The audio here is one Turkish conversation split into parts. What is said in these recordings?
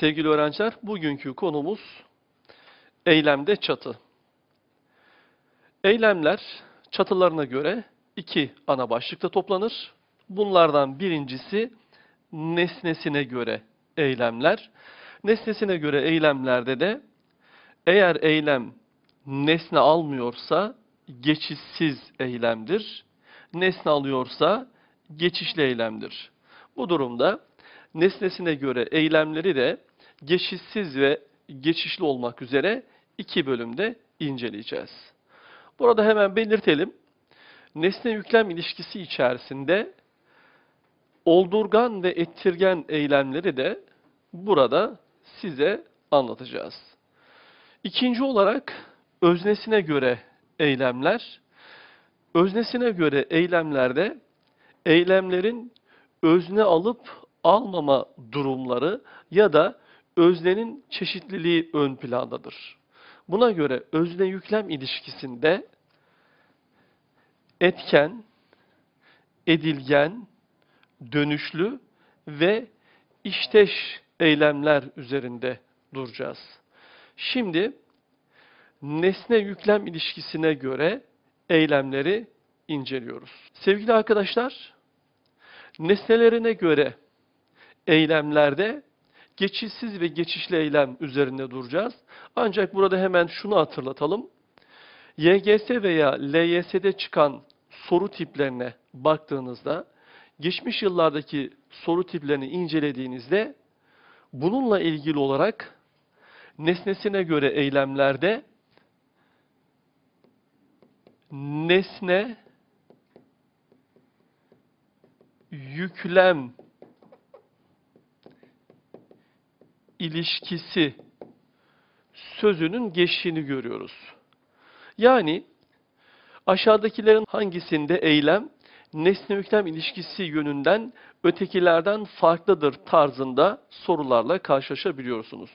Sevgili öğrenciler, bugünkü konumuz eylemde çatı. Eylemler çatılarına göre iki ana başlıkta toplanır. Bunlardan birincisi nesnesine göre eylemler. Nesnesine göre eylemlerde de eğer eylem nesne almıyorsa geçişsiz eylemdir. Nesne alıyorsa geçişli eylemdir. Bu durumda nesnesine göre eylemleri de geçişsiz ve geçişli olmak üzere iki bölümde inceleyeceğiz. Burada hemen belirtelim. Nesne yüklem ilişkisi içerisinde oldurgan ve ettirgen eylemleri de burada size anlatacağız. İkinci olarak öznesine göre eylemler. Öznesine göre eylemlerde eylemlerin özne alıp almama durumları ya da öznenin çeşitliliği ön plandadır. Buna göre özne yüklem ilişkisinde etken, edilgen, dönüşlü ve işteş eylemler üzerinde duracağız. Şimdi nesne yüklem ilişkisine göre eylemleri inceliyoruz. Sevgili arkadaşlar, nesnelerine göre eylemlerde geçişsiz ve geçişli eylem üzerinde duracağız. Ancak burada hemen şunu hatırlatalım. YGS veya LYS'de çıkan soru tiplerine baktığınızda, geçmiş yıllardaki soru tiplerini incelediğinizde bununla ilgili olarak nesnesine göre eylemlerde nesne yüklem ilişkisi sözünün geçtiğini görüyoruz. Yani aşağıdakilerin hangisinde eylem nesne yüklem ilişkisi yönünden ötekilerden farklıdır tarzında sorularla karşılaşabiliyorsunuz.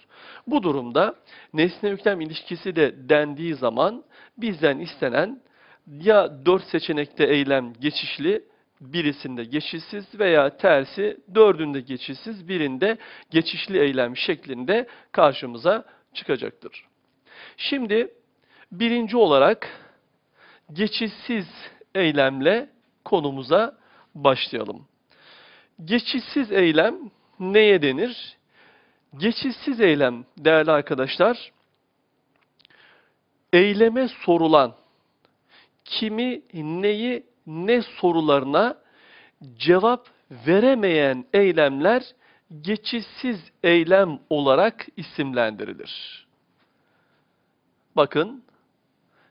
Bu durumda nesne yüklem ilişkisi de dendiği zaman bizden istenen ya dört seçenekte eylem geçişli, birisinde geçişsiz veya tersi dördünde geçişsiz, birinde geçişli eylem şeklinde karşımıza çıkacaktır. Şimdi birinci olarak geçişsiz eylemle konumuza başlayalım. Geçişsiz eylem neye denir? Geçişsiz eylem değerli arkadaşlar, eyleme sorulan kimi, neyi, ne sorularına cevap veremeyen eylemler geçişsiz eylem olarak isimlendirilir. Bakın,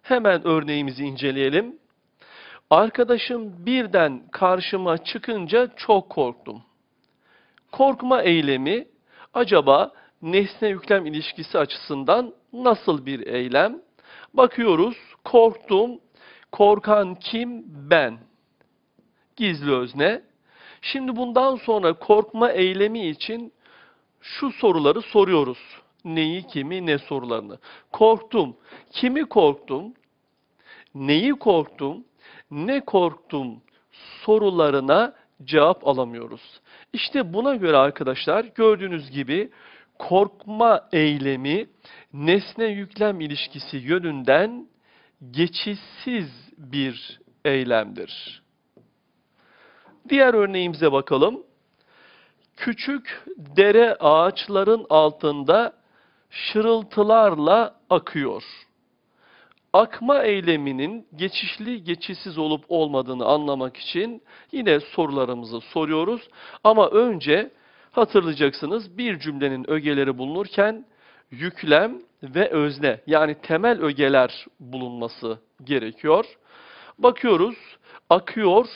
hemen örneğimizi inceleyelim. Arkadaşım birden karşıma çıkınca çok korktum. Korkma eylemi acaba nesne yüklem ilişkisi açısından nasıl bir eylem? Bakıyoruz, korktum, korkan kim? Ben. Gizli özne. Şimdi bundan sonra korkma eylemi için şu soruları soruyoruz. Neyi, kimi, ne sorularını. Korktum. Kimi korktum? Neyi korktum? Ne korktum? Sorularına cevap alamıyoruz. İşte buna göre arkadaşlar gördüğünüz gibi korkma eylemi nesne yüklem ilişkisi yönünden geçişsiz bir eylemdir. Diğer örneğimize bakalım. Küçük dere ağaçların altında şırıltılarla akıyor. Akma eyleminin geçişli geçişsiz olup olmadığını anlamak için yine sorularımızı soruyoruz. Ama önce hatırlayacaksınız bir cümlenin ögeleri bulunurken yüklem ve özne yani temel ögeler bulunması gerekiyor. Bakıyoruz akıyor,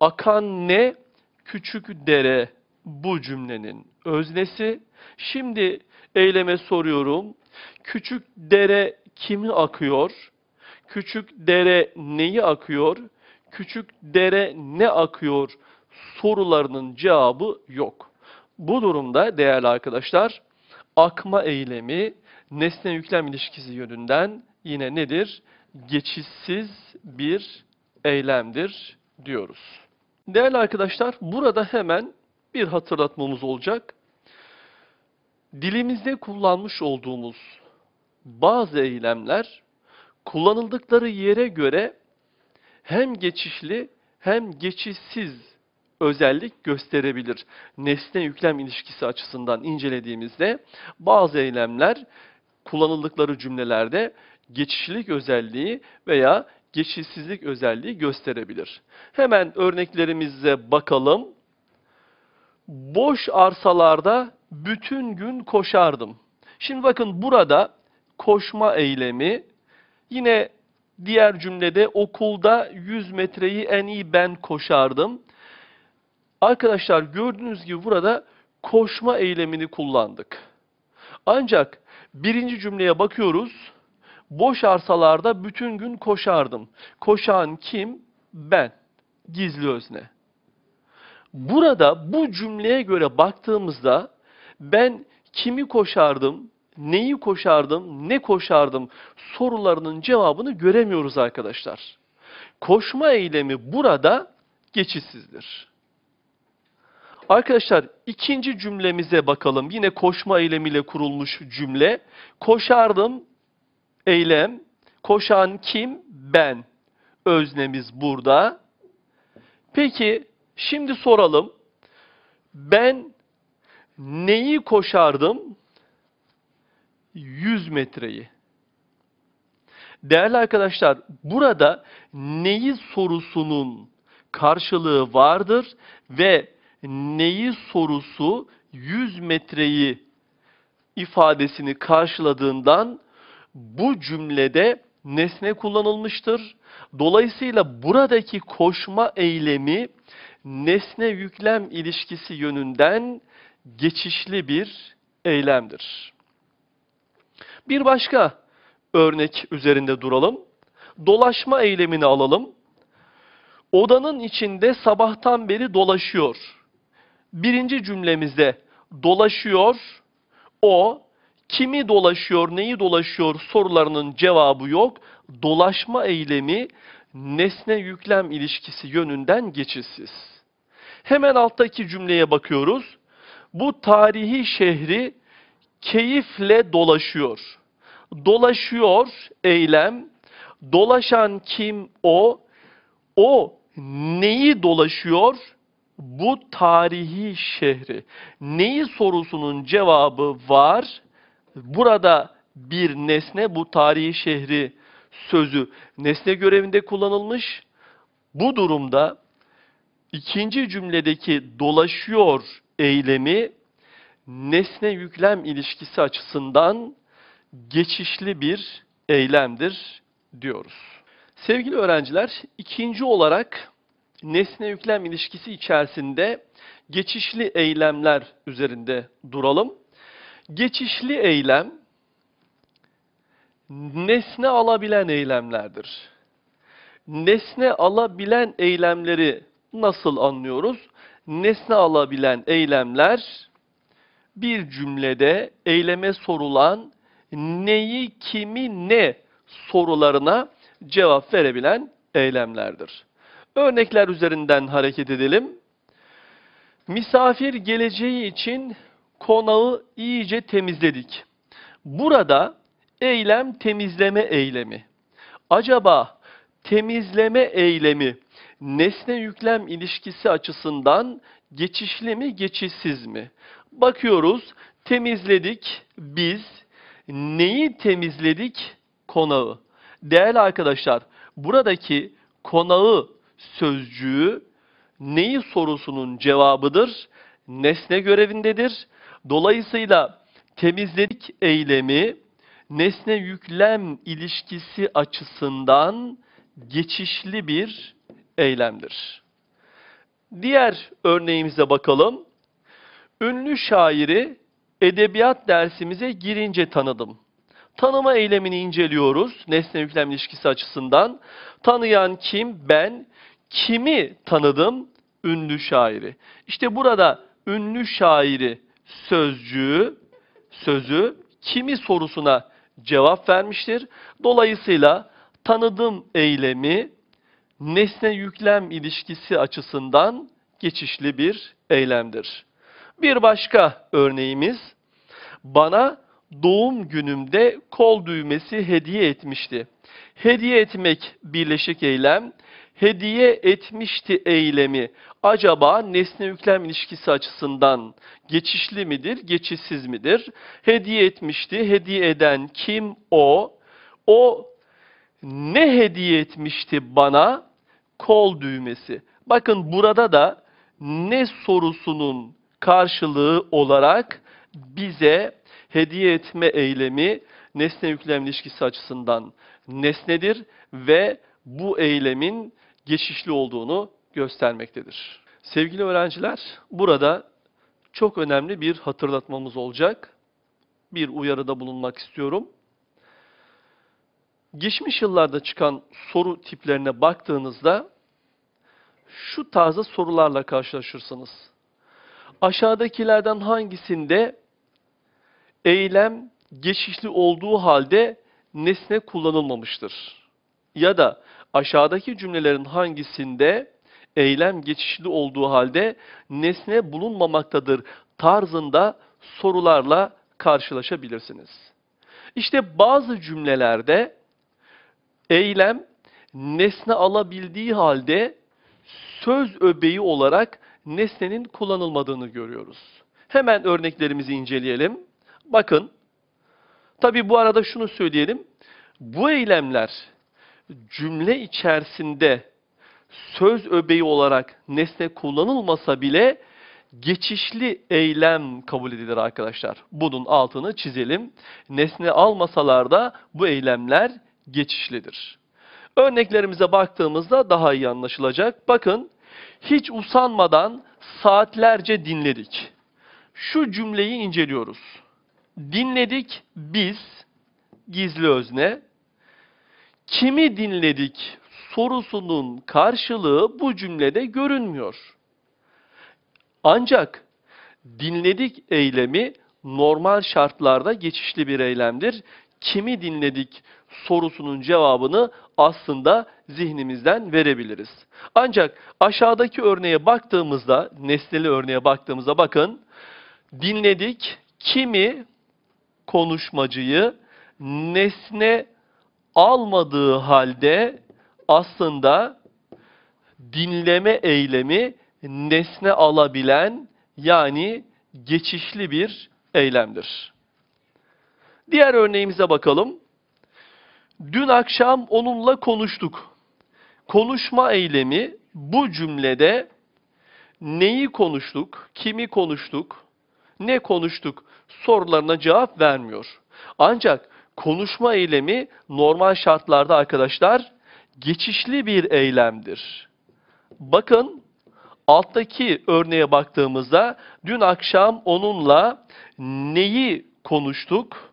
akan ne? Küçük dere bu cümlenin öznesi. Şimdi eyleme soruyorum. Küçük dere kimi akıyor? Küçük dere neyi akıyor? Küçük dere ne akıyor? Sorularının cevabı yok. Bu durumda değerli arkadaşlar akma eylemi nesne yüklem ilişkisi yönünden yine nedir? Geçişsiz bir eylemdir diyoruz. Değerli arkadaşlar burada hemen bir hatırlatmamız olacak. Dilimizde kullanmış olduğumuz bazı eylemler kullanıldıkları yere göre hem geçişli hem geçişsiz özellik gösterebilir. Nesne yüklem ilişkisi açısından incelediğimizde bazı eylemler kullanıldıkları cümlelerde geçişlilik özelliği veya geçişsizlik özelliği gösterebilir. Hemen örneklerimize bakalım. Boş arsalarda bütün gün koşardım. Şimdi bakın burada koşma eylemi yine diğer cümlede okulda 100 metreyi en iyi ben koşardım. Arkadaşlar gördüğünüz gibi burada koşma eylemini kullandık. Ancak birinci cümleye bakıyoruz. Boş arsalarda bütün gün koşardım. Koşan kim? Ben. Gizli özne. Burada bu cümleye göre baktığımızda ben kimi koşardım, neyi koşardım, ne koşardım sorularının cevabını göremiyoruz arkadaşlar. Koşma eylemi burada geçişsizdir. Arkadaşlar ikinci cümlemize bakalım. Yine koşma eylemiyle kurulmuş cümle. Koşardım eylem. Koşan kim? Ben. Öznemiz burada. Peki şimdi soralım. Ben neyi koşardım? 100 metreyi. Değerli arkadaşlar, burada neyi sorusunun karşılığı vardır ve neyi sorusu 100 metreyi ifadesini karşıladığından bu cümlede nesne kullanılmıştır. Dolayısıyla buradaki koşma eylemi nesne yüklem ilişkisi yönünden geçişli bir eylemdir. Bir başka örnek üzerinde duralım. Dolaşma eylemini alalım. Odanın içinde sabahtan beri dolaşıyor. Birinci cümlemizde dolaşıyor, o, kimi dolaşıyor, neyi dolaşıyor sorularının cevabı yok. Dolaşma eylemi nesne yüklem ilişkisi yönünden geçişsiz. Hemen alttaki cümleye bakıyoruz. Bu tarihi şehri keyifle dolaşıyor. Dolaşıyor eylem, dolaşan kim o, o neyi dolaşıyor? Bu tarihi şehri. Neyi sorusunun cevabı var. Burada bir nesne bu tarihi şehri sözü nesne görevinde kullanılmış. Bu durumda ikinci cümledeki dolaşıyor eylemi nesne yüklem ilişkisi açısından geçişli bir eylemdir diyoruz. Sevgili öğrenciler, ikinci olarak nesne yüklem ilişkisi içerisinde geçişli eylemler üzerinde duralım. Geçişli eylem nesne alabilen eylemlerdir. Nesne alabilen eylemleri nasıl anlıyoruz? Nesne alabilen eylemler bir cümlede eyleme sorulan neyi, kimi, ne sorularına cevap verebilen eylemlerdir. Örnekler üzerinden hareket edelim. Misafir geleceği için konağı iyice temizledik. Burada eylem temizleme eylemi. Acaba temizleme eylemi nesne yüklem ilişkisi açısından geçişli mi, geçişsiz mi? Bakıyoruz, temizledik biz. Neyi temizledik? Konağı. Değerli arkadaşlar, buradaki konağı sözcüğü neyi sorusunun cevabıdır? Nesne görevindedir. Dolayısıyla temizledik eylemi nesne yüklem ilişkisi açısından geçişli bir eylemdir. Diğer örneğimize bakalım. Ünlü şairi edebiyat dersimize girince tanıdım. Tanıma eylemini inceliyoruz nesne yüklem ilişkisi açısından. Tanıyan kim? Ben. Kimi tanıdım? Ünlü şairi. İşte burada ünlü şairi sözcüğü, sözü kimi sorusuna cevap vermiştir. Dolayısıyla tanıdım eylemi nesne yüklem ilişkisi açısından geçişli bir eylemdir. Bir başka örneğimiz, bana doğum günümde kol düğmesi hediye etmişti. Hediye etmek birleşik eylem. Hediye etmişti eylemi acaba nesne yüklem ilişkisi açısından geçişli midir, geçişsiz midir? Hediye etmişti, hediye eden kim o? O ne hediye etmişti bana? Kol düğmesi. Bakın burada da ne sorusunun karşılığı olarak bize hediye etme eylemi nesne yüklem ilişkisi açısından nesnedir ve bu eylemin geçişli olduğunu göstermektedir. Sevgili öğrenciler, burada çok önemli bir hatırlatmamız olacak. Bir uyarıda bulunmak istiyorum. Geçmiş yıllarda çıkan soru tiplerine baktığınızda şu tarzda sorularla karşılaşırsınız. Aşağıdakilerden hangisinde eylem geçişli olduğu halde nesne kullanılmamıştır? Ya da aşağıdaki cümlelerin hangisinde eylem geçişli olduğu halde nesne bulunmamaktadır tarzında sorularla karşılaşabilirsiniz. İşte bazı cümlelerde eylem nesne alabildiği halde söz öbeği olarak nesnenin kullanılmadığını görüyoruz. Hemen örneklerimizi inceleyelim. Bakın, tabi bu arada şunu söyleyelim. Bu eylemler cümle içerisinde söz öbeği olarak nesne kullanılmasa bile geçişli eylem kabul edilir arkadaşlar. Bunun altını çizelim. Nesne almasalar da bu eylemler geçişlidir. Örneklerimize baktığımızda daha iyi anlaşılacak. Bakın, hiç usanmadan saatlerce dinledik. Şu cümleyi inceliyoruz. Dinledik biz, gizli özne. Kimi dinledik sorusunun karşılığı bu cümlede görünmüyor. Ancak dinledik eylemi normal şartlarda geçişli bir eylemdir. Kimi dinledik sorusunun cevabını aslında zihnimizden verebiliriz. Ancak aşağıdaki örneğe baktığımızda, nesneli örneğe baktığımızda bakın, dinledik kimi konuşmacıyı nesne almadığı halde aslında dinleme eylemi nesne alabilen yani geçişli bir eylemdir. Diğer örneğimize bakalım. Dün akşam onunla konuştuk. Konuşma eylemi bu cümlede neyi konuştuk, kimi konuştuk, ne konuştuk sorularına cevap vermiyor. Ancak konuşma eylemi normal şartlarda arkadaşlar geçişli bir eylemdir. Bakın alttaki örneğe baktığımızda dün akşam onunla neyi konuştuk?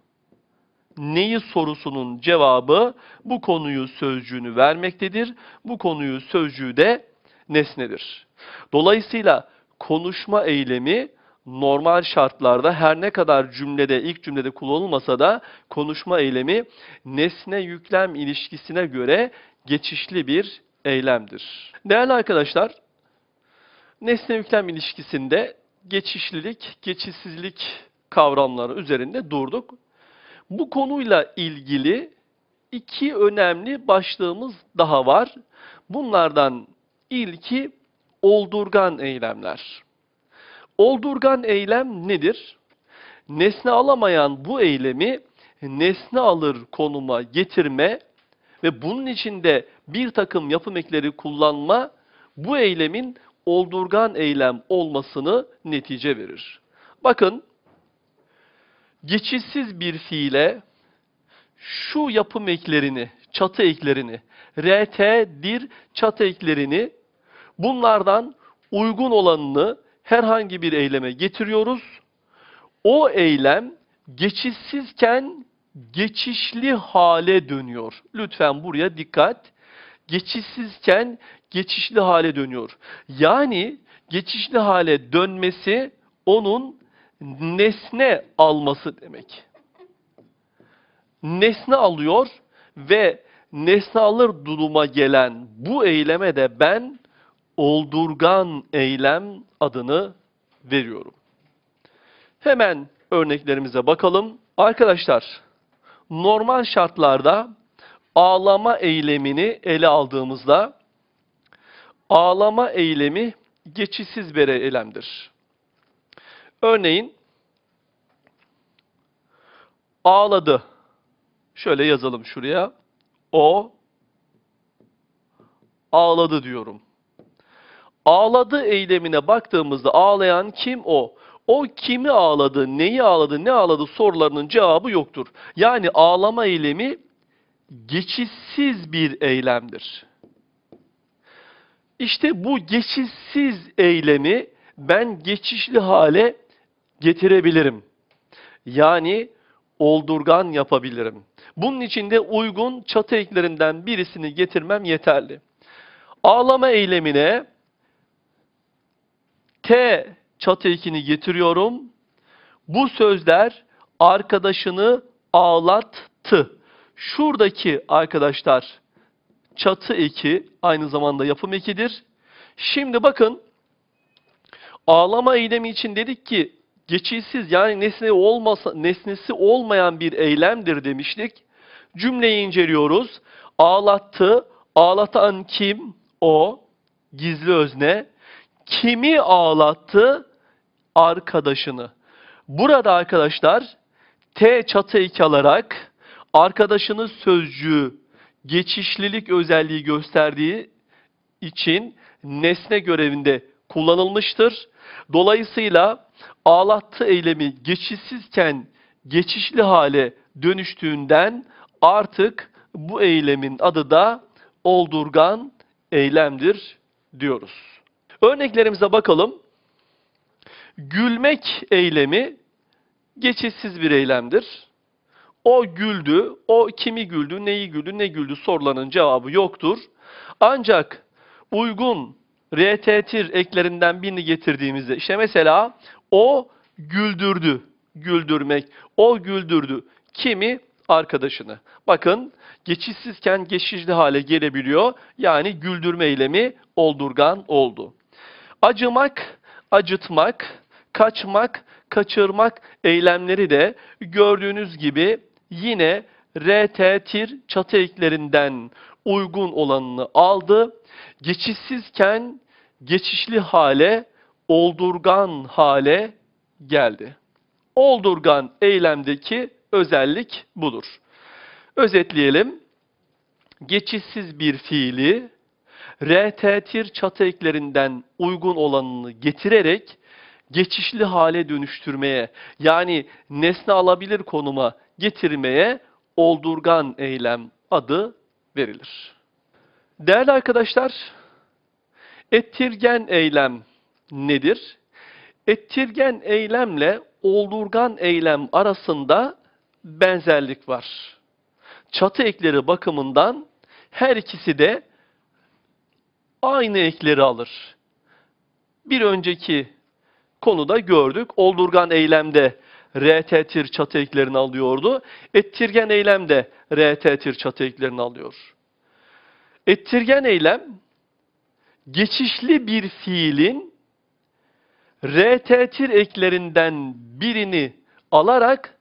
Neyi sorusunun cevabı bu konuyu sözcüğünü vermektedir. Bu konuyu sözcüğü de nesnedir. Dolayısıyla konuşma eylemi normal şartlarda her ne kadar cümlede ilk cümlede kullanılmasa da konuşma eylemi nesne yüklem ilişkisine göre geçişli bir eylemdir. Değerli arkadaşlar, nesne yüklem ilişkisinde geçişlilik, geçişsizlik kavramları üzerinde durduk. Bu konuyla ilgili iki önemli başlığımız daha var. Bunlardan ilki oldurgan eylemler. Oldurgan eylem nedir? Nesne alamayan bu eylemi nesne alır konuma getirme ve bunun içinde bir takım yapım ekleri kullanma bu eylemin oldurgan eylem olmasını netice verir. Bakın, geçişsiz bir fiile şu yapım eklerini, çatı eklerini, rt, dir, çatı eklerini bunlardan uygun olanını herhangi bir eyleme getiriyoruz. O eylem geçişsizken geçişli hale dönüyor. Lütfen buraya dikkat. Geçişsizken geçişli hale dönüyor. Yani geçişli hale dönmesi onun nesne alması demek. Nesne alıyor ve nesne alır duruma gelen bu eyleme de ben oldurgan eylem adını veriyorum. Hemen örneklerimize bakalım. Arkadaşlar, normal şartlarda ağlama eylemini ele aldığımızda ağlama eylemi geçişsiz bir eylemdir. Örneğin ağladı. Şöyle yazalım şuraya. O ağladı diyorum. Ağladı eylemine baktığımızda ağlayan kim o? O kimi ağladı, neyi ağladı, ne ağladı sorularının cevabı yoktur. Yani ağlama eylemi geçişsiz bir eylemdir. İşte bu geçişsiz eylemi ben geçişli hale getirebilirim. Yani oldurgan yapabilirim. Bunun için de uygun çatı eklerinden birisini getirmem yeterli. Ağlama eylemine T çatı ekini getiriyorum. Bu sözler arkadaşını ağlattı. Şuradaki arkadaşlar çatı eki aynı zamanda yapım ekidir. Şimdi bakın ağlama eylemi için dedik ki geçişsiz yani nesne olmasa, nesnesi olmayan bir eylemdir demiştik. Cümleyi inceliyoruz. Ağlattı, ağlatan kim? O, gizli özne. Kimi ağlattı? Arkadaşını. Burada arkadaşlar T çatı eki alarak arkadaşının sözcüğü geçişlilik özelliği gösterdiği için nesne görevinde kullanılmıştır. Dolayısıyla ağlattı eylemi geçişsizken geçişli hale dönüştüğünden artık bu eylemin adı da oldurgan eylemdir diyoruz. Örneklerimize bakalım. Gülmek eylemi geçişsiz bir eylemdir. O güldü, o kimi güldü, neyi güldü, ne güldü sorularının cevabı yoktur. Ancak uygun RT'tir eklerinden birini getirdiğimizde işte mesela o güldürdü, güldürmek, o güldürdü. Kimi? Arkadaşını. Bakın geçişsizken geçişli hale gelebiliyor. Yani güldürme eylemi oldurgan oldu. Acımak, acıtmak, kaçmak, kaçırmak eylemleri de gördüğünüz gibi yine RT tir çatı eklerinden uygun olanını aldı. Geçişsizken geçişli hale, oldurgan hale geldi. Oldurgan eylemdeki özellik budur. Özetleyelim. Geçişsiz bir fiili RT tir çatı eklerinden uygun olanını getirerek geçişli hale dönüştürmeye yani nesne alabilir konuma getirmeye oldurgan eylem adı verilir. Değerli arkadaşlar, ettirgen eylem nedir? Ettirgen eylemle oldurgan eylem arasında benzerlik var. Çatı ekleri bakımından her ikisi de aynı ekleri alır. Bir önceki konuda gördük. Oldurgan eylemde RT tir çatı eklerini alıyordu. Ettirgen eylemde RT tir çatı eklerini alıyor. Ettirgen eylem geçişli bir fiilin RT tir eklerinden birini alarak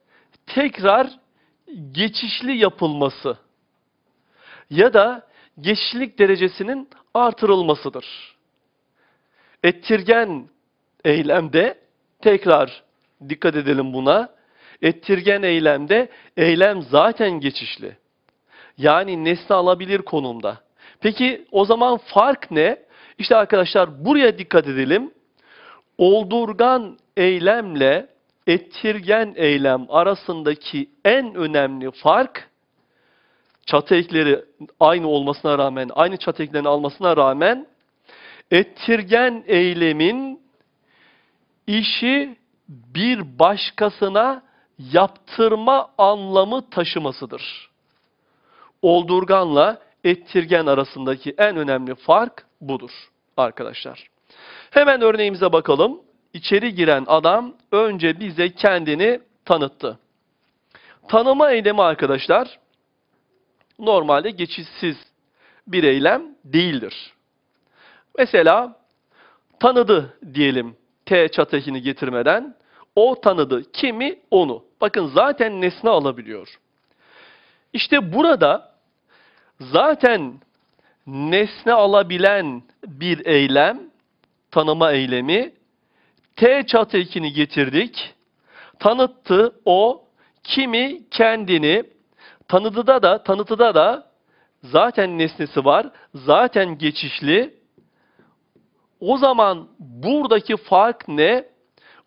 tekrar geçişli yapılması ya da geçişlik derecesinin artırılmasıdır. Ettirgen eylemde tekrar dikkat edelim buna. Ettirgen eylemde eylem zaten geçişli. Yani nesne alabilir konumda. Peki o zaman fark ne? İşte arkadaşlar buraya dikkat edelim. Oldurgan eylemle ettirgen eylem arasındaki en önemli fark çatı ekleri aynı olmasına rağmen, aynı çatı eklerini almasına rağmen ettirgen eylemin işi bir başkasına yaptırma anlamı taşımasıdır. Oldurganla ettirgen arasındaki en önemli fark budur arkadaşlar. Hemen örneğimize bakalım. İçeri giren adam önce bize kendini tanıttı. Tanıma eylemi arkadaşlar normalde geçişsiz bir eylem değildir. Mesela tanıdı diyelim T çatekini getirmeden. O tanıdı. Kimi? Onu. Bakın zaten nesne alabiliyor. İşte burada zaten nesne alabilen bir eylem, tanıma eylemi, T çatı ekini getirdik. Tanıttı o, kimi kendini, tanıdıda da, tanıtıda da zaten nesnesi var, zaten geçişli. O zaman buradaki fark ne?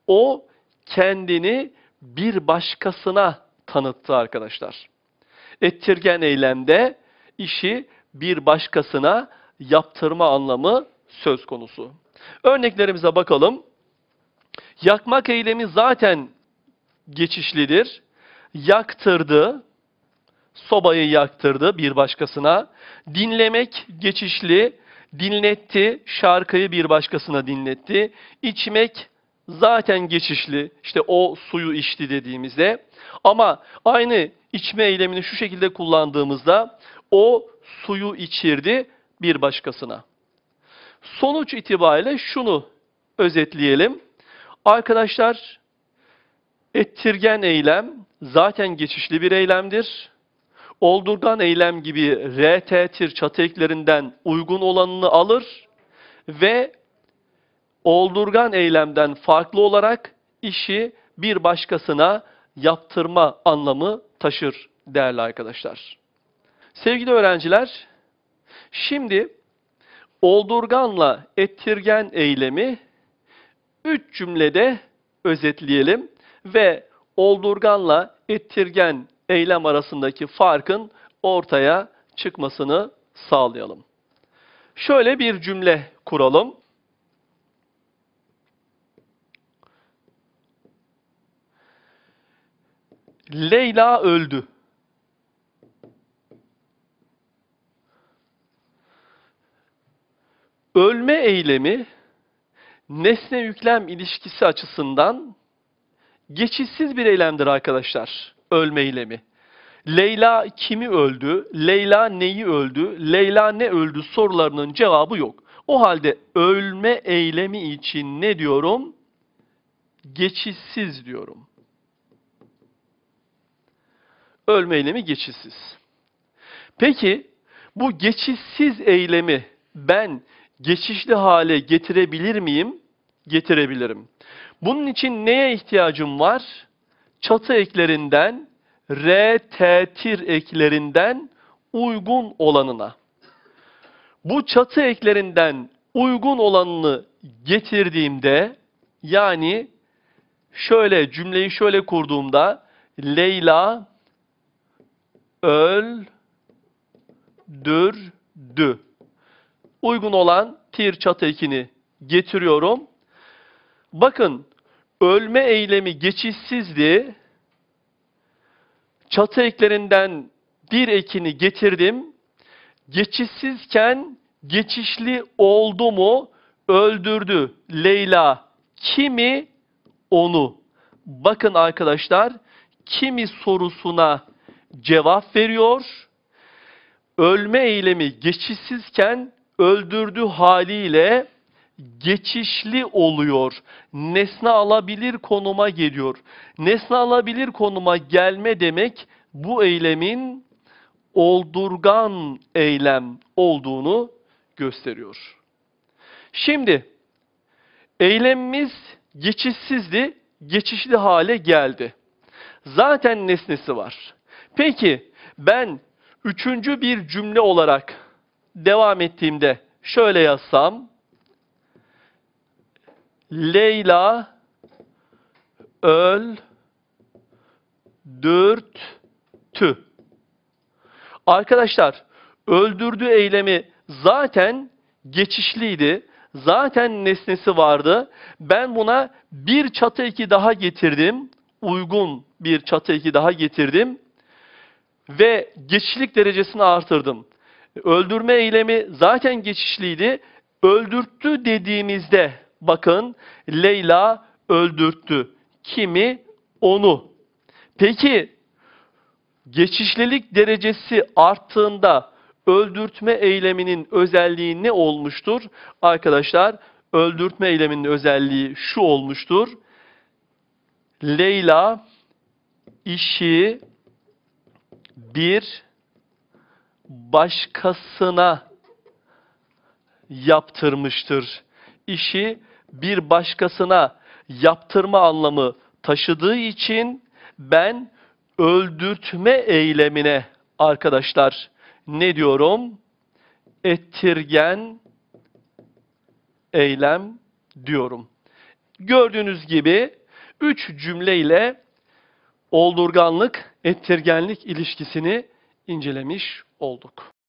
O kendini bir başkasına tanıttı arkadaşlar. Ettirgen eylemde işi bir başkasına yaptırma anlamı söz konusu. Örneklerimize bakalım. Yakmak eylemi zaten geçişlidir. Yaktırdı, sobayı yaktırdı bir başkasına. Dinlemek geçişli, dinletti, şarkıyı bir başkasına dinletti. İçmek zaten geçişli, işte o suyu içti dediğimizde. Ama aynı içme eylemini şu şekilde kullandığımızda o suyu içirdi bir başkasına. Sonuç itibariyle şunu özetleyelim. Arkadaşlar, ettirgen eylem zaten geçişli bir eylemdir. Oldurgan eylem gibi RT tir çatı eklerinden uygun olanını alır ve oldurgan eylemden farklı olarak işi bir başkasına yaptırma anlamı taşır değerli arkadaşlar. Sevgili öğrenciler, şimdi oldurganla ettirgen eylemi üç cümlede özetleyelim ve oldurganla ettirgen eylem arasındaki farkın ortaya çıkmasını sağlayalım. Şöyle bir cümle kuralım. Leyla öldü. Ölme eylemi nesne yüklem ilişkisi açısından geçişsiz bir eylemdir arkadaşlar. Ölme eylemi. Leyla kimi öldü? Leyla neyi öldü? Leyla ne öldü sorularının cevabı yok. O halde ölme eylemi için ne diyorum? Geçişsiz diyorum. Ölme eylemi geçişsiz. Peki bu geçişsiz eylemi ben geçişli hale getirebilir miyim? Getirebilirim. Bunun için neye ihtiyacım var? Çatı eklerinden, R, T, tir eklerinden uygun olanına. Bu çatı eklerinden uygun olanını getirdiğimde, yani şöyle cümleyi şöyle kurduğumda, Leyla öldürdü uygun olan tir çatı ekini getiriyorum. Bakın ölme eylemi geçişsizdi. Çatı eklerinden bir ekini getirdim. Geçişsizken geçişli oldu mu? Öldürdü Leyla. Kimi? Onu. Bakın arkadaşlar kimi sorusuna cevap veriyor. Ölme eylemi geçişsizken öldürdü haliyle geçişli oluyor. Nesne alabilir konuma geliyor. Nesne alabilir konuma gelme demek bu eylemin oldurgan eylem olduğunu gösteriyor. Şimdi eylemimiz geçişsizdi, geçişli hale geldi. Zaten nesnesi var. Peki ben üçüncü bir cümle olarak devam ettiğimde şöyle yazsam Leyla öldürttü. Arkadaşlar öldürdü eylemi zaten geçişliydi. Zaten nesnesi vardı. Ben buna bir çatı eki daha getirdim. Uygun bir çatı eki daha getirdim. Ve geçişlik derecesini artırdım. Öldürme eylemi zaten geçişliydi. Öldürttü dediğimizde bakın Leyla öldürttü. Kimi? Onu. Peki geçişlilik derecesi arttığında öldürtme eyleminin özelliği ne olmuştur? Arkadaşlar öldürtme eyleminin özelliği şu olmuştur. Leyla işi bir başkasına yaptırmıştır. İşi bir başkasına yaptırma anlamı taşıdığı için ben öldürtme eylemine arkadaşlar ne diyorum? Ettirgen eylem diyorum. Gördüğünüz gibi üç cümleyle oldurganlık, ettirgenlik ilişkisini incelemiş olduk.